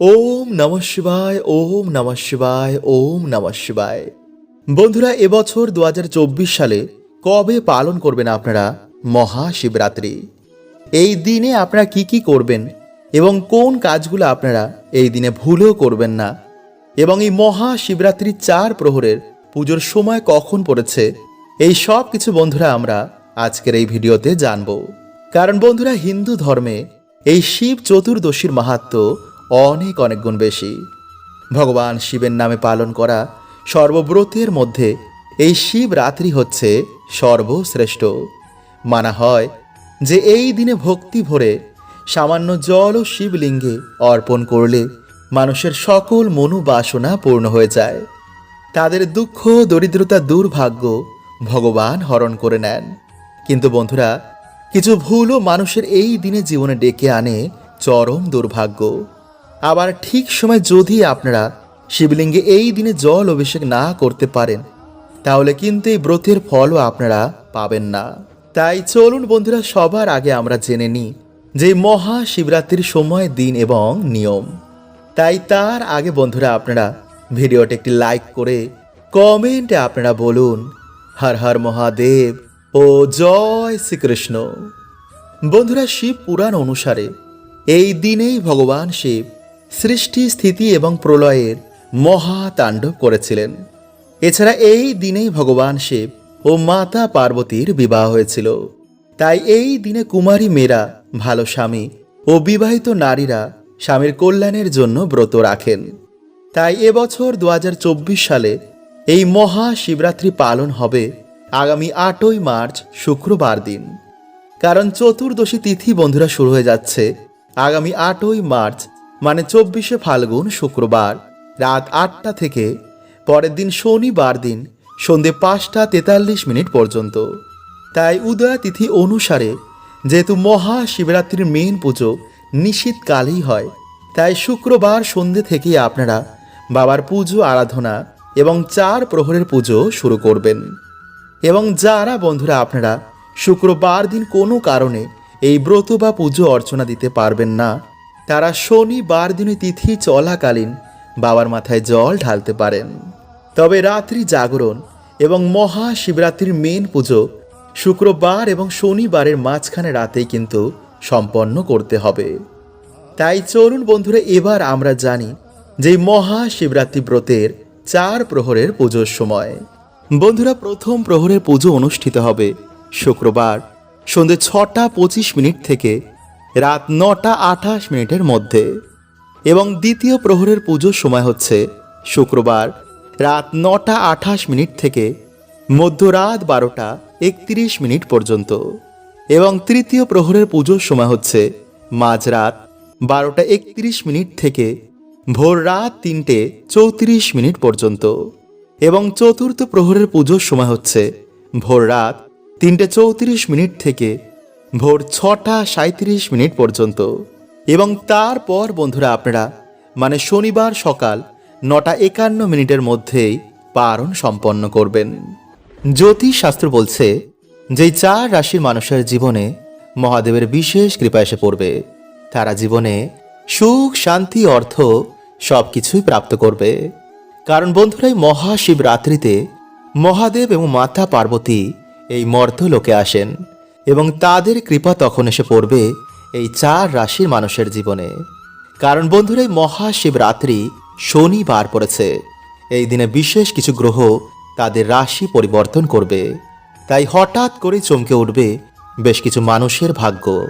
ওম নমঃ শিবায়, ওম নমঃ শিবায়, ওম নমঃ শিবায়। বন্ধুরা, এবছর দু হাজার চব্বিশ সালে কবে পালন করবেন আপনারা? মহাশিবরাত্রি। এই দিনে আপনারা কি কি করবেন এবং কোন কাজগুলো আপনারা এই দিনে ভুলও করবেন না? এবং এই মহাশিবরাত্রির চার প্রহরের পুজোর সময় কখন পড়েছে? এই সব কিছু বন্ধুরা আমরা আজকের এই ভিডিওতে জানব। কারণ বন্ধুরা, হিন্দু ধর্মে এই শিব চতুর্দশীর মাহাত্ম অনেক অনেক গুণ বেশি। ভগবান শিবের নামে পালন করা সর্বব্রতের মধ্যে এই শিব রাত্রি হচ্ছে সর্বশ্রেষ্ঠ। মানা হয় যে এই দিনে ভক্তি ভরে সামান্য জল ও শিবলিঙ্গে অর্পণ করলে মানুষের সকল মনোবাসনা পূর্ণ হয়ে যায়। তাদের দুঃখ, দরিদ্রতা, দুর্ভাগ্য ভগবান হরণ করে নেন। কিন্তু বন্ধুরা, কিছু ভুলও মানুষের এই দিনে জীবনে ডেকে আনে চরম দুর্ভাগ্য। আবার ঠিক সময় যদি আপনারা শিবলিঙ্গে এই দিনে জল অভিষেক না করতে পারেন, তাহলে কিন্তু এই ব্রতের ফলও আপনারা পাবেন না। তাই চলুন বন্ধুরা, সবার আগে আমরা জেনে নিই যে মহা শিবরাত্রির সময়, দিন এবং নিয়ম। তাই তার আগে বন্ধুরা, আপনারা ভিডিওটি একটি লাইক করে কমেন্টে আপনারা বলুন, হর হর মহাদেব ও জয় শ্রীকৃষ্ণ। বন্ধুরা, শিব পুরাণ অনুসারে এই দিনেই ভগবান শিব সৃষ্টি, স্থিতি এবং প্রলয়ের মহা তাণ্ডব করেছিলেন। এছাড়া এই দিনেই ভগবান শিব ও মাতা পার্বতীর বিবাহ হয়েছিল। তাই এই দিনে কুমারী মেয়েরা ভালো স্বামী ও বিবাহিত নারীরা স্বামীর কল্যাণের জন্য ব্রত রাখেন। তাই এবছর দু হাজার চব্বিশ সালে এই মহা শিবরাত্রি পালন হবে আগামী আটই মার্চ, শুক্রবার দিন। কারণ চতুর্দশী তিথি, বন্ধুরা, শুরু হয়ে যাচ্ছে আগামী আটই মার্চ মানে চব্বিশে ফাল্গুন শুক্রবার, রাত আটটা থেকে পরের দিন শনিবার দিন সন্ধে পাঁচটা তেতাল্লিশ মিনিট পর্যন্ত। তাই উদয়া তিথি অনুসারে যেহেতু মহাশিবরাত্রির মেন পুজো নিশীতকালেই হয়, তাই শুক্রবার সন্ধে থেকেই আপনারা বাবার পুজো, আরাধনা এবং চার প্রহরের পুজো শুরু করবেন। এবং যারা বন্ধুরা আপনারা শুক্রবার দিন কোনো কারণে এই ব্রত বা পুজো অর্চনা দিতে পারবেন না তারা শনিবার দিনে তিথি চলাকালীন বাবার মাথায় জল ঢালতে পারেন। তবে রাত্রি জাগরণ এবং মহা শিবরাত্রির মেন পুজো শুক্রবার এবং শনিবারের মাঝখানে রাতেই কিন্তু সম্পন্ন করতে হবে। তাই চলুন বন্ধুরা, এবার আমরা জানি যে এই মহা শিবরাত্রি ব্রতের চার প্রহরের পুজোর সময়। বন্ধুরা, প্রথম প্রহরের পুজো অনুষ্ঠিত হবে শুক্রবার সন্ধে ছটা পঁচিশ মিনিট থেকে রাত নটা আঠাশ মিনিটের মধ্যে। এবং দ্বিতীয় প্রহরের পুজোর সময় হচ্ছে শুক্রবার, রাত নটা আঠাশ মিনিট থেকে মধ্যরাত বারোটা একত্রিশ মিনিট পর্যন্ত। এবং তৃতীয় প্রহরের পুজোর সময় হচ্ছে মাঝরাত বারোটা একত্রিশ মিনিট থেকে ভোর রাত তিনটে চৌত্রিশ মিনিট পর্যন্ত। এবং চতুর্থ প্রহরের পুজোর সময় হচ্ছে ভোর রাত তিনটে চৌত্রিশ মিনিট থেকে ভোর ছটা সাঁত্রিশ মিনিট পর্যন্ত। এবং তারপর, বন্ধুরা আপনারা মানে শনিবার সকাল নটা একান্ন মিনিটের মধ্যেই পারণ সম্পন্ন করবেন। জ্যোতিষ শাস্ত্র বলছে যে চার রাশির মানুষের জীবনে মহাদেবের বিশেষ কৃপা এসে পড়বে। তারা জীবনে সুখ, শান্তি, অর্থ সব কিছুই প্রাপ্ত করবে। কারণ বন্ধুরা, এই মহাশিবরাত্রিতে মহাদেব এবং মাতা পার্বতী এই মর্তলোকে আসেন। এবং তাদের কৃপা তখন এসে পড়বে এই চার রাশির মানুষের জীবনে। কারণ বন্ধুরা, এই মহাশিবরাত্রি শনিবার পড়েছে। এই দিনে বিশেষ কিছু গ্রহ তাদের রাশি পরিবর্তন করবে। তাই হঠাৎ করে চমকে উঠবে বেশ কিছু মানুষের ভাগ্য।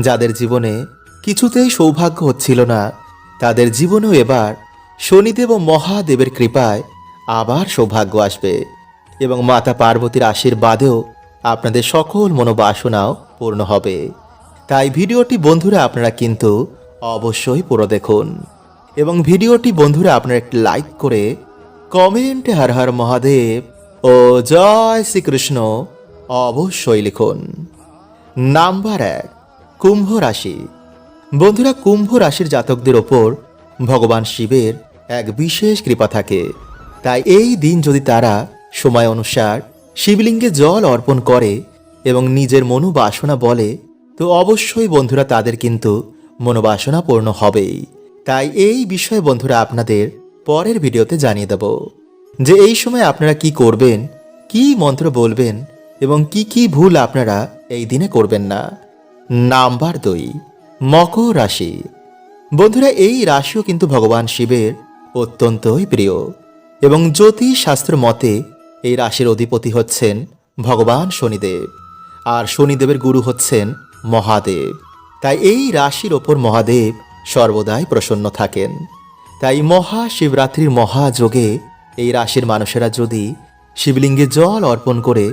যাদের জীবনে কিছুতেই সৌভাগ্য হচ্ছিল না, তাদের জীবনেও এবার শনিদেব ও মহাদেবের কৃপায় আবার সৌভাগ্য আসবে। এবং মাতা পার্বতীর আশীর্বাদেও আপনাদের সকল মনোবাসনাও পূর্ণ হবে। তাই ভিডিওটি বন্ধুরা আপনারা কিন্তু অবশ্যই পুরো দেখুন। এবং ভিডিওটি বন্ধুরা আপনারা একটি লাইক করে কমেন্টে হর হর মহাদেব ও জয় শ্রীকৃষ্ণ অবশ্যই লিখুন। নাম্বার এক, কুম্ভ রাশি। বন্ধুরা, কুম্ভ রাশির জাতকদের ওপর ভগবান শিবের এক বিশেষ কৃপা থাকে। তাই এই দিন যদি তারা সময় অনুসার শিবলিঙ্গে জল অর্পণ করে এবং নিজের মনোবাসনা বলে, তো অবশ্যই বন্ধুরা তাদের কিন্তু মনোবাসনা পূর্ণ হবেই। তাই এই বিষয়ে বন্ধুরা আপনাদের পরের ভিডিওতে জানিয়ে দেব যে এই সময় আপনারা কি করবেন, কি মন্ত্র বলবেন এবং কি কি ভুল আপনারা এই দিনে করবেন না। নাম্বার দুই, মকর রাশি। বন্ধুরা, এই রাশিও কিন্তু ভগবান শিবের অত্যন্তই প্রিয় এবং জ্যোতিষ শাস্ত্র মতে এই রাশির অধিপতি হচ্ছেন ভগবান শনিদেব, আর শনিদেবের গুরু হচ্ছেন মহাদেব। তাই এই রাশির ওপর মহাদেব সর্বদাই প্রসন্ন থাকেন। তাই মহাশিবরাত্রির মহাযোগে এই রাশির মানুষেরা যদি শিবলিঙ্গে জল অর্পণ করে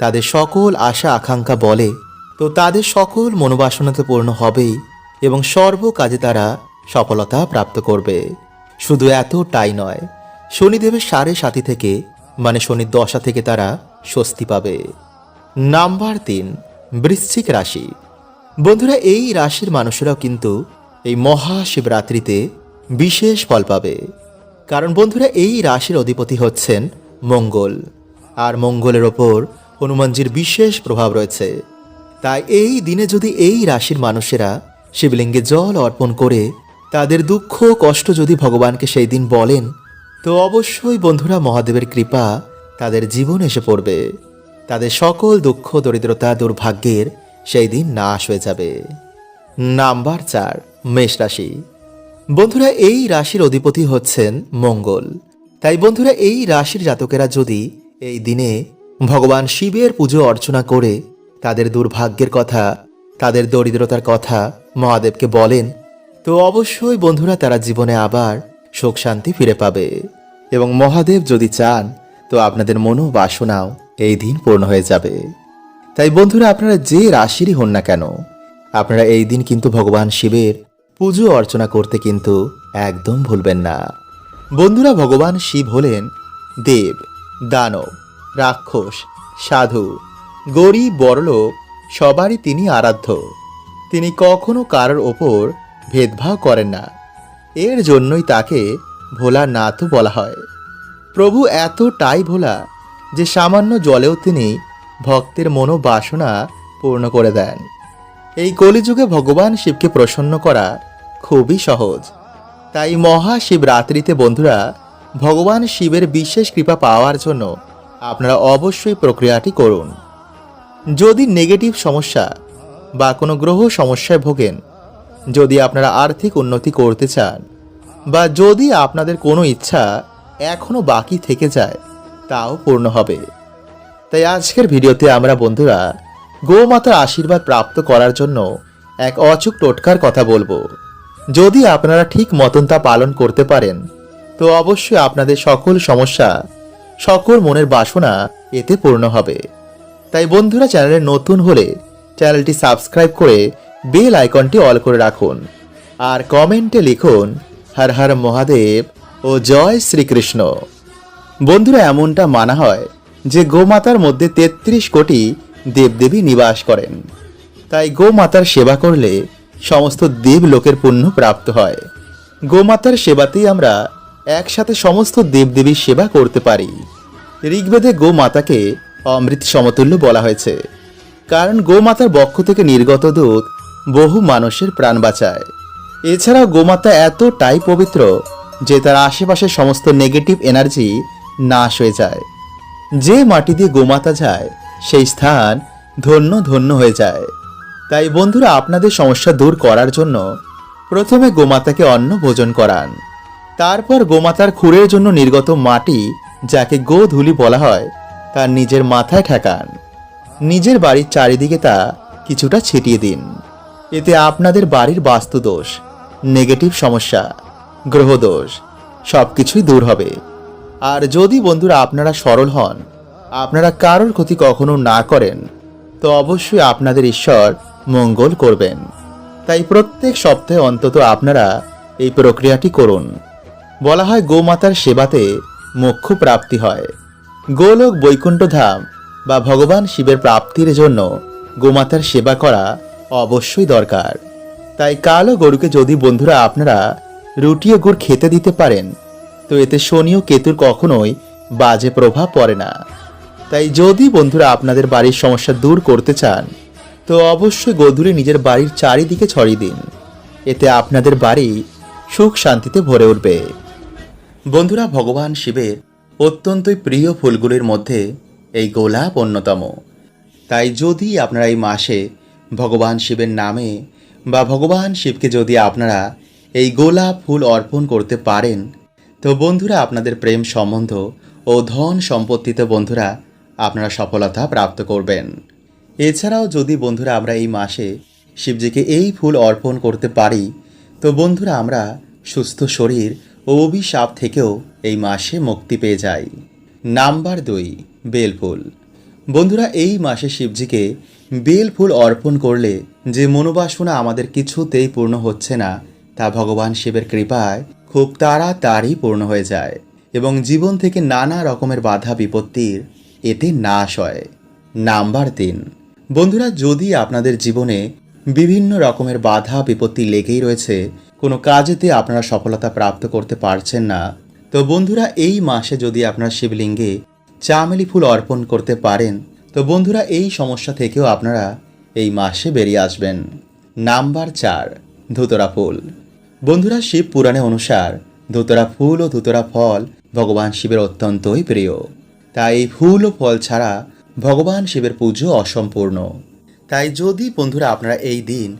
তাদের সকল আশা আকাঙ্ক্ষা বলে, তো তাদের সকল মনোবাসনা তো পূর্ণ হবেই এবং সর্ব কাজে তারা সফলতা প্রাপ্ত করবে। শুধু এতটাই নয়, শনিদেবের সাড়ে সাথী থেকে মানে শনির দশা থেকে তারা স্বস্তি পাবে। নাম্বার তিন, বৃশ্চিক রাশি। বন্ধুরা, এই রাশির মানুষেরাও কিন্তু এই মহাশিবরাত্রিতে বিশেষ ফল পাবে। কারণ বন্ধুরা, এই রাশির অধিপতি হচ্ছেন মঙ্গল। আর মঙ্গলের ওপর হনুমানজির বিশেষ প্রভাব রয়েছে। তাই এই দিনে যদি এই রাশির মানুষেরা শিবলিঙ্গে জল অর্পণ করে তাদের দুঃখ কষ্ট যদি ভগবানকে সেই দিন বলেন তো অবশ্যই বন্ধুরা মহাদেবের কৃপা তাদের জীবন এসে পড়বে। তাদের সকল দুঃখ, দরিদ্রতা, দুর্ভাগ্যের সেই দিন নাশ হয়ে যাবে। নাম্বার চার, মেষ রাশি। বন্ধুরা, এই রাশির অধিপতি হচ্ছেন মঙ্গল। তাই বন্ধুরা, এই রাশির জাতকেরা যদি এই দিনে ভগবান শিবের পুজো অর্চনা করে তাদের দুর্ভাগ্যের কথা, তাদের দরিদ্রতার কথা মহাদেবকে বলেন, তো অবশ্যই বন্ধুরা তারা জীবনে আবার সুখ শান্তি ফিরে পাবে। এবং মহাদেব যদি চান, তো আপনাদের মনো বাসনাও এই দিন পূর্ণ হয়ে যাবে। তাই বন্ধুরা, আপনারা যে রাশিরই হন না কেন, আপনারা এই দিন কিন্তু ভগবান শিবের পুজো অর্চনা করতে কিন্তু একদম ভুলবেন না। বন্ধুরা, ভগবান শিব হলেন দেব, দানব, রাক্ষস, সাধু, গরিব, বড়লোক, সবারই তিনি আরাধ্য। তিনি কখনো কারোর ওপর ভেদভাব করেন না। এর জন্যই তাকে ভোলা নাথও বলা হয়। প্রভু এতটাই ভোলা যে সামান্য জলেও তিনি ভক্তের মনোবাসনা পূর্ণ করে দেন। এই কলিযুগে ভগবান শিবকে প্রসন্ন করা খুবই সহজ। তাই মহাশিবরাত্রিতে বন্ধুরা, ভগবান শিবের বিশেষ কৃপা পাওয়ার জন্য আপনারা অবশ্যই প্রক্রিয়াটি করুন। যদি নেগেটিভ সমস্যা বা কোনো গ্রহ সমস্যায় ভোগেন যদি আপনারা আর্থিক উন্নতি করতে চান বা যদি আপনাদের কোনো ইচ্ছা এখনও বাকি থেকে যায়, তাও পূর্ণ হবে। তাই আজকের ভিডিওতে আমরা বন্ধুরা গোমাতার আশীর্বাদ প্রাপ্ত করার জন্য এক অচুক টোটকার কথা বলব। যদি আপনারা ঠিক মতন তা পালন করতে পারেন, তো অবশ্যই আপনাদের সকল সমস্যা, সকল মনের বাসনা এতে পূর্ণ হবে। তাই বন্ধুরা চ্যানেলে নতুন হলে চ্যানেলটি সাবস্ক্রাইব করে বেল আইকনটি অল করে রাখুন। আর কমেন্টে লিখুন, হর হর মহাদেব ও জয় শ্রীকৃষ্ণ। বন্ধুরা, এমনটা মানা হয় যে গোমাতার মধ্যে তেত্রিশ কোটি দেবদেবী নিবাস করেন। তাই গোমাতার সেবা করলে সমস্ত দেব লোকের পুণ্য প্রাপ্ত হয়। গোমাতার সেবাতেই আমরা একসাথে সমস্ত দেবদেবীর সেবা করতে পারি। ঋগ্বেদে গোমাতাকে অমৃত সমতুল্য বলা হয়েছে। কারণ গোমাতার বক্ষ থেকে নির্গত দুধ বহু মানুষের প্রাণ বাঁচায়। এছাড়াও গোমাতা এতটাই পবিত্র যে তার আশেপাশের সমস্ত নেগেটিভ এনার্জি নাশ হয়ে যায়। যে মাটি দিয়ে গোমাতা যায়, সেই স্থান ধন্য ধন্য হয়ে যায়। তাই বন্ধুরা, আপনাদের সমস্যা দূর করার জন্য প্রথমে গোমাতাকে অন্ন ভোজন করান। তারপর গোমাতার খুরের জন্য নির্গত মাটি, যাকে গোধূলি বলা হয়, তার নিজের মাথায় ঠেকান। নিজের বাড়ির চারিদিকে তা কিছুটা ছিটিয়ে দিন। এতে আপনাদের বাড়ির বাস্তুদোষ নেগেটিভ সমস্যা গ্রহদোষ সব কিছুই দূর হবে। আর যদি বন্ধুরা আপনারা সরল হন, আপনারা কারোর ক্ষতি কখনো না করেন, তো অবশ্যই আপনাদের ঈশ্বর মঙ্গল করবেন। তাই প্রত্যেক সপ্তাহে অন্তত আপনারা এই প্রক্রিয়াটি করুন। বলা হয় গোমাতার সেবাতে মোক্ষ প্রাপ্তি হয়। গোলোক বৈকুণ্ঠধাম বা ভগবান শিবের প্রাপ্তির জন্য গোমাতার সেবা করা অবশ্যই দরকার। তাই কালো গরুকে যদি বন্ধুরা আপনারা রুটি ও গুড় খেতে দিতে পারেন, তো এতে শনি ও কেতুর কখনোই বাজে প্রভাব পড়ে না। তাই যদি বন্ধুরা আপনাদের বাড়ির সমস্যা দূর করতে চান, তো অবশ্যই গোধূলি নিজের বাড়ির চারিদিকে ছড়িয়ে দিন। এতে আপনাদের বাড়ি সুখ শান্তিতে ভরে উঠবে। বন্ধুরা, ভগবান শিবের অত্যন্তই প্রিয় ফুলগুলির মধ্যে এই গোলাপ অন্যতম। তাই যদি আপনারা এই মাসে ভগবান শিবের নামে বা ভগবান শিবকে যদি আপনারা এই গোলাপ ফুল অর্পণ করতে পারেন, তো বন্ধুরা আপনাদের প্রেম সম্বন্ধ ও ধন সম্পত্তিতে বন্ধুরা আপনারা সফলতা প্রাপ্ত করবেন। এছাড়াও যদি বন্ধুরা আমরা এই মাসে শিবজিকে এই ফুল অর্পণ করতে পারি, তো বন্ধুরা আমরা সুস্থ শরীর ও অভিশাপ থেকেও এই মাসে মুক্তি পেয়ে যাই। নাম্বার দুই, বেলফুল। বন্ধুরা, এই মাসে শিবজিকে বেল ফুল অর্পণ করলে যে মনোবাসনা আমাদের কিছুতেই পূর্ণ হচ্ছে না, তা ভগবান শিবের কৃপায় খুব তাড়াতাড়ি পূর্ণ হয়ে যায় এবং জীবন থেকে নানা রকমের বাধা বিপত্তির এতে নাশ হয়। নাম্বার তিন। বন্ধুরা, যদি আপনাদের জীবনে বিভিন্ন রকমের বাধা বিপত্তি লেগেই রয়েছে, কোনো কাজেতে আপনারা সফলতা প্রাপ্ত করতে পারছেন না, তো বন্ধুরা, এই মাসে যদি আপনারা শিবলিঙ্গে চামেলি ফুল অর্পণ করতে পারেন, তো বন্ধুরা এই সমস্যা থেকেও আপনারা এই মাসে বেরিয়ে আসবেন। নাম্বার চার, ধুতরা ফুল। বন্ধুরা শিব পুরাণে অনুসার, ধুতরা ফুল ও ধুতরা ফল ভগবান শিবের অত্যন্তই প্রিয়। তাই এই ফুল ও ফল ছাড়া ভগবান শিবের পুজো অসম্পূর্ণ। তাই যদি বন্ধুরা আপনারা এই দিন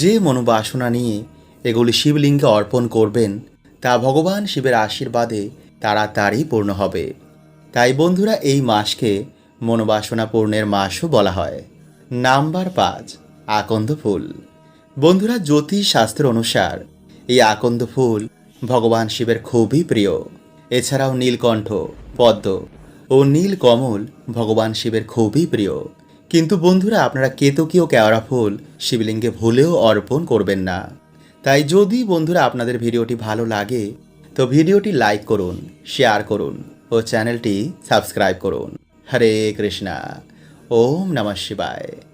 যে মনোবাসনা নিয়ে এগুলি শিবলিঙ্গে অর্পণ করবেন, তা ভগবান শিবের আশীর্বাদে তাড়াতাড়ি পূর্ণ হবে। তাই বন্ধুরা এই মাসকে মনোবাসনা পূর্ণের মাসও বলা হয়। নাম্বার পাঁচ, আকন্দ ফুল। বন্ধুরা জ্যোতিষ শাস্ত্র অনুসার, এই আকন্দ ফুল ভগবান শিবের খুবই প্রিয়। এছাড়াও নীলকণ্ঠ, পদ্ম ও নীল কমল ভগবান শিবের খুবই প্রিয়। কিন্তু বন্ধুরা আপনারা কেতকীয় কেওড়া ফুল শিবলিঙ্গে ভুলেও অর্পণ করবেন না। তাই যদি বন্ধুরা আপনাদের ভিডিওটি ভালো লাগে, তো ভিডিওটি লাইক করুন, শেয়ার করুন। ও চ্যানেলটি সাবস্ক্রাইব করুন। হরে কৃষ্ণা। ওম নমঃ শিবায়।